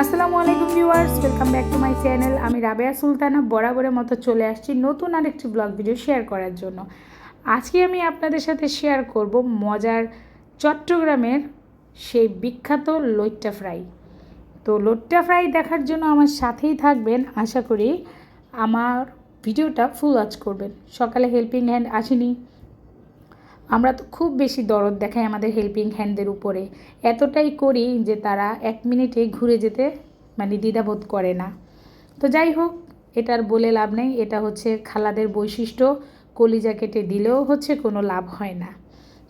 আসসালামু আলাইকুম viewers, welcome back to my channel. আমি রাবেয়া সুলতানা, বরাবরের মতো চলে আসছি নতুন আরেকটি ব্লগ ভিডিও শেয়ার করার জন্য। আজকে আমি আপনাদের সাথে শেয়ার করব মজার চট্টগ্রামের সেই বিখ্যাত লোট্টা ফ্রাই। তো লোট্টা ফ্রাই দেখার জন্য আমার সাথেই থাকবেন। আশা করি আমার ভিডিওটা ফুল ওয়াচ করবেন। সকালে হেল্পিং হ্যান্ড আসেনি। আমরা তো খুব বেশি দরদ দেখাই আমাদের হেল্পিং হ্যান্ডদের উপরে। এতটাই করি যে তারা এক মিনিটে ঘুরে যেতে মানে দ্বিধাবোধ করে না। তো যাই হোক, এটার বলে লাভ নেই। এটা হচ্ছে খালাদের বৈশিষ্ট্য। কলিজা কেটে দিলেও হচ্ছে কোনো লাভ হয় না।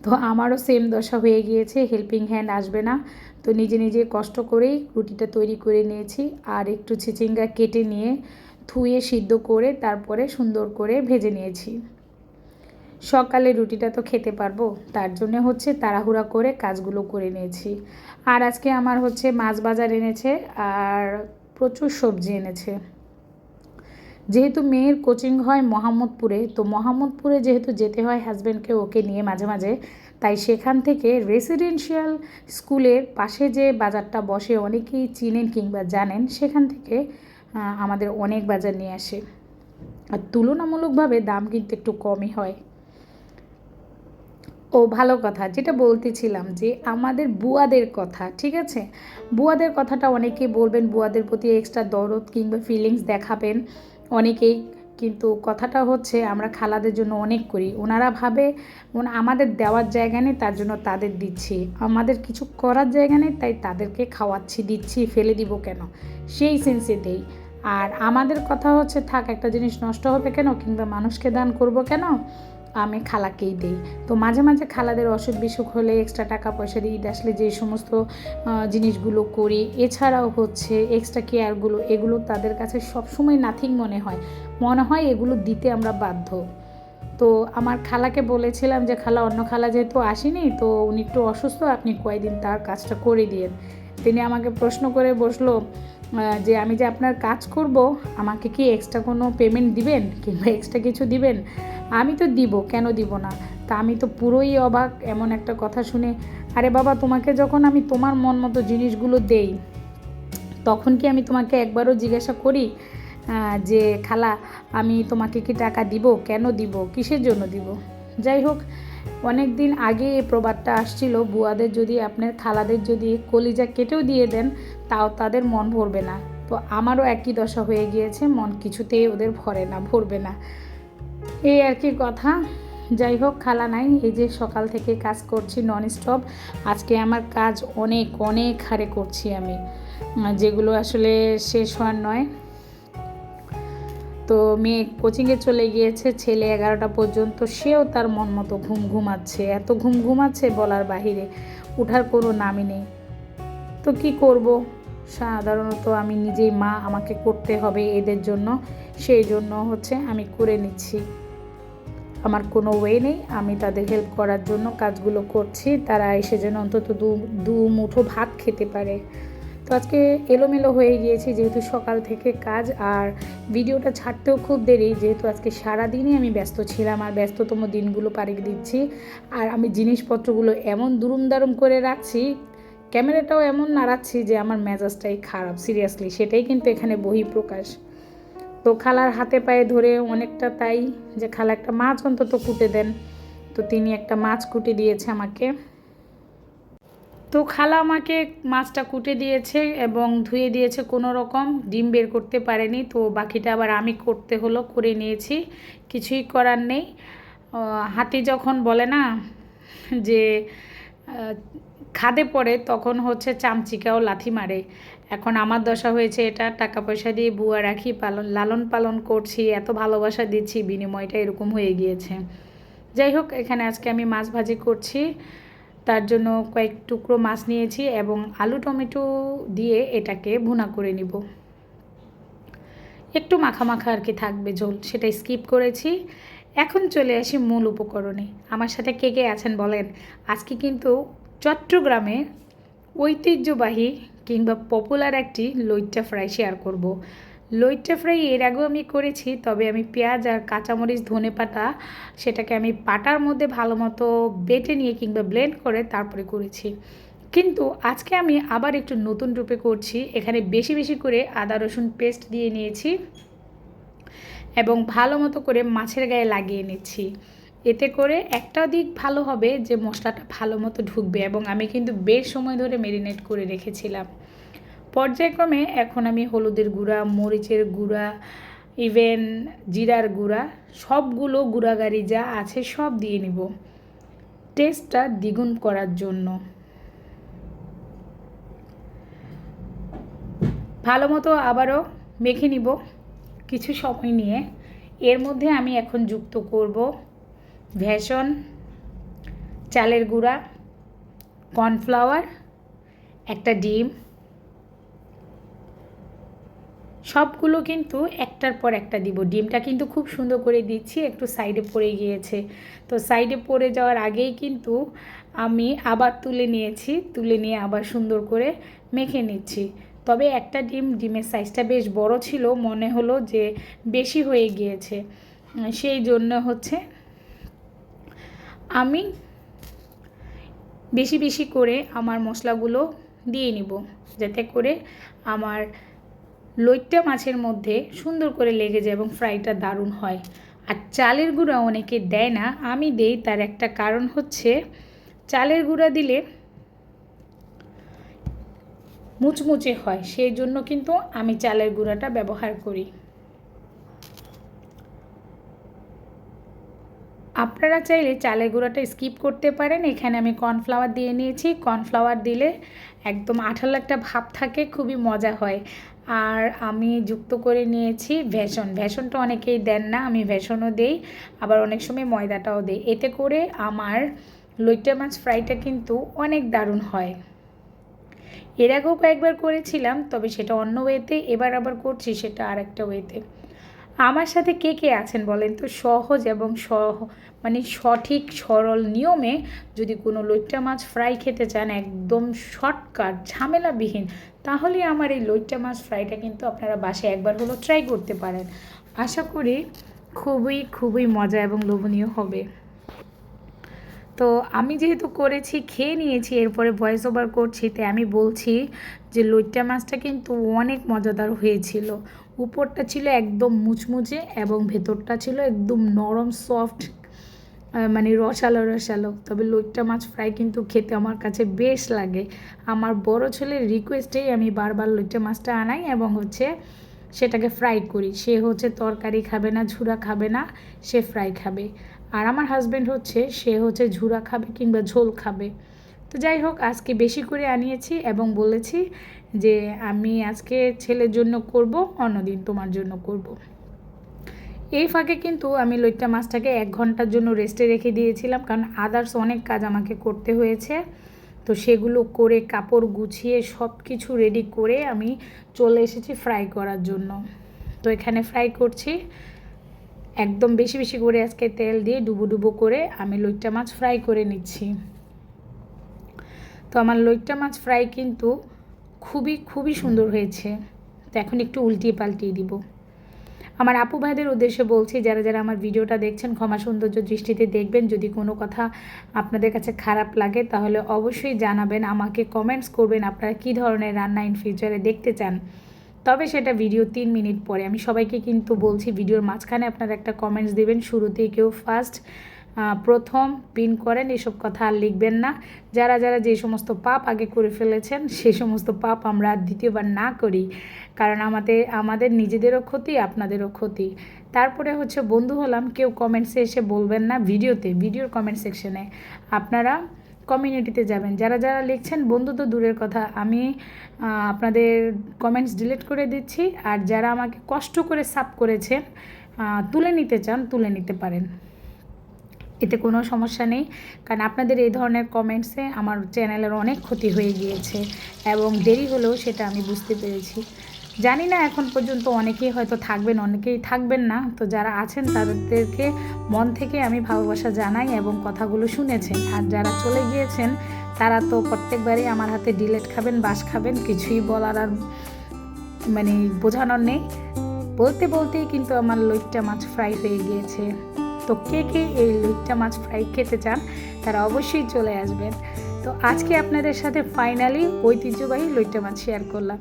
তো আমারও সেম দশা হয়ে গিয়েছে হেল্পিং হ্যান্ড আসবে না। তো নিজে নিজে কষ্ট করেই রুটিটা তৈরি করে নিয়েছি আর একটু চিচিঙ্গা কেটে নিয়ে ধুয়ে সিদ্ধ করে তারপরে সুন্দর করে ভেজে নিয়েছি। সকালে রুটিটা তো খেতে পারব, তার জন্য হচ্ছে তাড়াহুড়া করে কাজগুলো করে নিয়েছি। আর আজকে আমার হচ্ছে মাছ বাজার এনেছে আর প্রচুর সবজি এনেছে। যেহেতু মেয়ের কোচিং হয় মোহাম্মদপুরে, তো মোহাম্মদপুরে যেহেতু যেতে হয় হাজব্যান্ডকে ওকে নিয়ে মাঝে মাঝে, তাই সেখান থেকে রেসিডেন্সিয়াল স্কুলের পাশে যে বাজারটা বসে অনেকেই চিনেন কিংবা জানেন, সেখান থেকে আমাদের অনেক বাজার নিয়ে আসে। আর তুলনামূলকভাবে দাম কিন্তু একটু কমই হয়। ও ভালো কথা, যেটা বলতেছিলাম যে আমাদের বুয়াদের কথা, ঠিক আছে? বুয়াদের কথাটা অনেকেই বলবেন, বুয়াদের প্রতি এক্সট্রা দরদ কিংবা ফিলিংস দেখাবেন অনেকেই, কিন্তু কথাটা হচ্ছে আমরা খালাদের জন্য অনেক করি। ওনারা ভাবে আমাদের দেওয়ার জায়গা নেই, তার জন্য তাদের দিচ্ছি। আমাদের কিছু করার জায়গা নেই, তাই তাদেরকে খাওয়াচ্ছি, দিচ্ছি, ফেলে দিব কেন? সেই সেন্সে দেই। আর আমাদের কথা হচ্ছে, থাক, একটা জিনিস নষ্ট হবে কেন? কিংবা মানুষকে দান করব কেন? আমি খালাকেই দিই। তো মাঝে মাঝে খালাদের অসুখ বিসুখ হলে এক্সট্রা টাকা পয়সা দিয়ে আসলে যে সমস্ত জিনিসগুলো করি, এছাড়াও হচ্ছে এক্সট্রা কেয়ারগুলো এগুলো তাদের কাছে সবসময় নাথিং মনে হয়। মনে হয় এগুলো দিতে আমরা বাধ্য। তো আমার খালাকে বলেছিলাম যে, খালা, অন্য খালা যেহেতু আসেনি, তো উনি একটু অসুস্থ, আপনি কয়েকদিন তার কাজটা করে দিয়েন। তিনি আমাকে প্রশ্ন করে বসল যে, আমি যে আপনার কাজ করব, আমাকে কি এক্সট্রা কোনো পেমেন্ট দিবেন? কিংবা এক্সট্রা কিছু দিবেন? আমি তো দিব, কেন দিব না? তা আমি তো পুরোই অবাক, এমন একটা কথা শুনে, আরে বাবা, তোমাকে যখন আমি তোমার মন মতো জিনিসগুলো দেই, তখন কি আমি তোমাকে একবারও জিজ্ঞাসা করি যে, খালা, আমি তোমাকে কি টাকা দিব? কেন দিব? কিসের জন্য দিব? যাই হোক, অনেক দিন আগে এই প্রবাদটা আসছিল, বুয়াদের যদি, আপনার খালাদের যদি কলিজা কেটেও দিয়ে দেন, তাও তাদের মন ভরবে না। তো আমারও একই দশা হয়ে গিয়েছে, মন কিছুতেই ওদের ভরে না, ভরবে না। এই আর কি কথা। যাই হোক, খালা নাই, এই যে সকাল থেকে কাজ করছি নন স্টপ আজকে আমার কাজ অনেক অনেক হারে করছি আমি, যেগুলো আসলে শেষ হওয়ার নয়। তো মেয়ে কোচিংয়ে চলে গিয়েছে, ছেলে এগারোটা পর্যন্ত, সেও তার মন মতো ঘুম ঘুমাচ্ছে। এত ঘুম ঘুমাচ্ছে বলার বাহিরে, উঠার কোনো নামই নেই। তো কি করব? সাধারণত আমি নিজেই মা আমাকে করতে হবে এদের জন্য। সেই জন্য হচ্ছে আমি করে নিচ্ছি। আমার কোনো ওয়ে নেই, আমি তাদের হেল্প করার জন্য কাজগুলো করছি। তারা এসে যেন অন্তত দু দু মুঠো ভাত খেতে পারে। তো আজকে এলোমেলো হয়ে গিয়েছি যেহেতু সকাল থেকে কাজ, আর ভিডিওটা ছাড়তেও খুব দেরি। যেহেতু আজকে সারাদিনই আমি ব্যস্ত ছিলাম, আর ব্যস্ততম দিনগুলো পাড়ি দিচ্ছি। আর আমি জিনিসপত্রগুলো এমন দুরুম দারুম করে রাখছি ক্যামেরাটাও এমন নাড়াচ্ছি যে আমার মেজাজটাই খারাপ সিরিয়াসলি সেটাই কিন্তু এখানে বহি প্রকাশ তো খালার হাতে পায়ে ধরে অনেকটা তাই যে খালা একটা মাছ অন্তত কুটে দেন। তো তিনি একটা মাছ কুটে দিয়েছে আমাকে। তো খালা আমাকে মাছটা কুটে দিয়েছে এবং ধুয়ে দিয়েছে কোনো রকম, ডিম বের করতে পারেনি। তো বাকিটা আবার আমি করতে হলো, করে নিয়েছি, কিছুই করার নেই। হাতি যখন বলে না যে খাদে পড়ে, তখন হচ্ছে চামচিকাও লাথি মারে। এখন আমার দশা হয়েছে এটা টাকা পয়সা দিয়ে বুয়া রাখি, পালন লালন পালন করছি, এত ভালোবাসা দিচ্ছি, বিনিময়টা এরকম হয়ে গিয়েছে। যাই হোক, এখানে আজকে আমি মাছ ভাজি করছি, তার জন্য কয়েক টুকরো মাছ নিয়েছি এবং আলু টমেটো দিয়ে এটাকে ভুনা করে নিব। একটু মাখা মাখা আর কি থাকবে ঝোল, সেটা স্কিপ করেছি। এখন চলে আসি মূল উপকরণে। আমার সাথে কে কে আছেন বলেন? আজকে কিন্তু চট্টগ্রামে ঐতিহ্যবাহী কিংবা পপুলার একটি লইট্টা ফ্রাই শেয়ার করব। লইট্টা ফ্রাই এর আগেও আমি করেছি, তবে আমি পেঁয়াজ আর কাঁচামরিচ, ধনে পাতা সেটাকে আমি পাটার মধ্যে ভালো মতো বেটে নিয়ে কিংবা ব্লেন্ড করে তারপরে করেছি কিন্তু আজকে আমি আবার একটু নতুন রূপে করছি, এখানে বেশি বেশি করে আদা রসুন পেস্ট দিয়ে নিয়েছি এবং ভালো মতো করে মাছের গায়ে লাগিয়ে নিচ্ছি এতে করে একটা দিক ভালো হবে যে মশলাটা ভালো মতো ঢুকবে এবং আমি কিন্তু বেশ সময় ধরে মেরিনেট করে রেখেছিলাম। পর্যায়ক্রমে এখন আমি হলুদের গুঁড়া, মরিচের গুঁড়া ইভেন জিরার গুঁড়া, সবগুলো গুঁড়াগাড়ি যা আছে সব দিয়ে নিব। টেস্টটা দ্বিগুণ করার জন্য। ভালো মতো আবারও মেখে নিব কিছু সময় নিয়ে। এর মধ্যে আমি এখন যুক্ত করব ভেষন, চালের গুঁড়া, কর্নফ্লাওয়ার, একটা ডিম। সবগুলো কিন্তু একটার পর একটা দিব। ডিমটা কিন্তু খুব সুন্দর করে দিচ্ছি, একটু সাইডে পড়ে গিয়েছে। তো সাইডে পড়ে যাওয়ার আগেই কিন্তু আমি আবার তুলে নিয়েছি, তুলে নিয়ে আবার সুন্দর করে মেখে নিচ্ছি। তবে একটা ডিম, ডিমের সাইজটা বেশ বড় ছিল, মনে হলো যে বেশি হয়ে গিয়েছে। সেই জন্য হচ্ছে আমি বেশি বেশি করে আমার মশলাগুলো দিয়ে নিব, যাতে করে আমার লইট্টা মাছের মধ্যে সুন্দর করে লেগে যায় এবং ফ্রাইটা দারুণ হয়। আর চালের গুঁড়া অনেকে দেয় না, আমি দেই, তার একটা কারণ হচ্ছে চালের গুঁড়া দিলে মুচমুচে হয়, সেই জন্য কিন্তু আমি চালের গুঁড়াটা ব্যবহার করি। আপনারা চাইলে চালের গুঁড়াটা স্কিপ করতে পারেন। এখানে আমি কর্নফ্লাওয়ার দিয়ে নিয়েছি। কর্নফ্লাওয়ার দিলে একদম আঠালো একটা ভাব থাকে, খুবই মজা হয়। আর আমি যুক্ত করে নিয়েছি ভেষণ। ভেষণটা অনেকেই দেন না, আমি ভেষণও দেই, আবার অনেক সময় ময়দাটাও দেই। এতে করে আমার লইট্টা মাছ ফ্রাইটা কিন্তু অনেক দারুণ হয়। এর আগেও কয়েকবার করেছিলাম, তবে সেটা অন্য ওয়েতে এবার আবার করছি সেটা আর একটা ওয়েতে আমার সাথে কে কে আছেন বলেন তো? সহজ এবং সহ মানে সঠিক, সরল নিয়মে যদি কোনো লইট্টা মাছ ফ্রাই খেতে চান, একদম শর্টকাট, ঝামেলাবিহীন, তাহলে আমার এই লইট্টা মাছ ফ্রাইটা কিন্তু আপনারা বাসে একবার হলো ট্রাই করতে পারেন। আশা করি খুবই খুবই মজা এবং লোভনীয় হবে। তো আমি যেহেতু করেছি, খেয়ে নিয়েছি, এরপরে ভয়েস ওভার করছি তাই আমি বলছি যে লইট্টা মাছটা কিন্তু অনেক মজাদার হয়েছিল। উপরটা ছিল একদম মুচমুচে এবং ভেতরটা ছিল একদম নরম সফট মানে রসালো রসালো। তবে লইট্টা মাছ ফ্রাই কিন্তু খেতে আমার কাছে বেশ লাগে। আমার বড় ছেলের রিকোয়েস্টেই আমি বারবার লইট্টা মাছটা আনাই এবং হচ্ছে সেটাকে ফ্রাই করি। সে হচ্ছে তরকারি খাবে না ঝুরা খাবে না, সে ফ্রাই খাবে। আর আমার হাজব্যান্ড হচ্ছে, সে হচ্ছে ঝুরা খাবে কিংবা ঝোল খাবে। তো যাই হোক, আজকে বেশি করে আনিয়েছি এবং বলেছি যে আমি আজকে ছেলের জন্য করব, অন্যদিন তোমার জন্য করব। এই ফাঁকে কিন্তু আমি লইট্টা মাছটাকে এক ঘণ্টার জন্য রেস্টে রেখে দিয়েছিলাম, কারণ আদার্স অনেক কাজ আমাকে করতে হয়েছে। তো সেগুলো করে, কাপড় গুছিয়ে সব কিছু রেডি করে আমি চলে এসেছি ফ্রাই করার জন্য। তো এখানে ফ্রাই করছি। একদম বেশি বেশি করে আজকে তেল দিয়ে ডুবো ডুবো করে আমি লইট্টা মাছ ফ্রাই করে নিচ্ছি। তো আমার লইট্টা মাছ ফ্রাই কিন্তু খুবই খুবই সুন্দর হয়েছে। তো এখন একটু উল্টিয়ে পাল্টিয়ে দিব। আমার আপু ভাইদের উদ্দেশ্যে বলছি, যারা যারা আমার ভিডিওটা দেখছেন, ক্ষমা সৌন্দর্য দৃষ্টিতে দেখবেন। যদি কোনো কথা আপনাদের কাছে খারাপ লাগে, তাহলে অবশ্যই জানাবেন, আমাকে কমেন্টস করবেন, আপনারা কী ধরনের রান্না ইন ফিউচারে দেখতে চান। তবে সেটা ভিডিও তিন মিনিট পরে। আমি সবাইকে কিন্তু বলছি ভিডিওর মাঝখানে আপনারা একটা কমেন্টস দেবেন, শুরুতেই কেউ ফার্স্ট প্রথম পিন করেন, এসব কথা আর লিখবেন না। যারা যারা যে সমস্ত পাপ আগে করে ফেলেছেন সেই সমস্ত পাপ আমরা দ্বিতীয়বার না করি, কারণ আমাদের আমাদের নিজেদেরও ক্ষতি, আপনাদেরও ক্ষতি। তারপরে হচ্ছে বন্ধু হলাম, কেউ কমেন্টসে এসে বলবেন না ভিডিওতে ভিডিওর কমেন্ট সেকশনে আপনারা কমিউনিটিতে যাবেন। যারা যারা লিখছেন, বন্ধু তো দূরের কথা, আমি আপনাদের কমেন্টস ডিলিট করে দিচ্ছি। আর যারা আমাকে কষ্ট করে সাপ করেছেন তুলে নিতে চান, তুলে নিতে পারেন। এতে কোনো সমস্যা নেই। কারণ আপনাদের এই ধরনের কমেন্টসে আমার চ্যানেলের অনেক ক্ষতি হয়ে গিয়েছে। এবং দেরি হলেও সেটা আমি বুঝতে পেরেছি। জানি না এখন পর্যন্ত অনেকেই হয়তো থাকবেন, অনেকেই থাকবেন না। তো যারা আছেন তাদেরকে মন থেকে আমি ভালোবাসা জানাই এবং কথাগুলো শুনেছেন। আর যারা চলে গিয়েছেন, তারা তো প্রত্যেকবারই আমার হাতে ডিলেট খাবেন, বাস খাবেন, কিছুই বলার আর মানে বোঝানোর নেই। বলতে বলতেই কিন্তু আমার লইটটা মাছ ফ্রাই হয়ে গিয়েছে। তো কে কে এই লইট্টা মাছ ফ্রাই খেতে চান, তারা অবশ্যই চলে আসবেন। তো আজকে আপনাদের সাথে ফাইনালি ঐতিহ্যবাহী লইট্টা মাছ শেয়ার করলাম।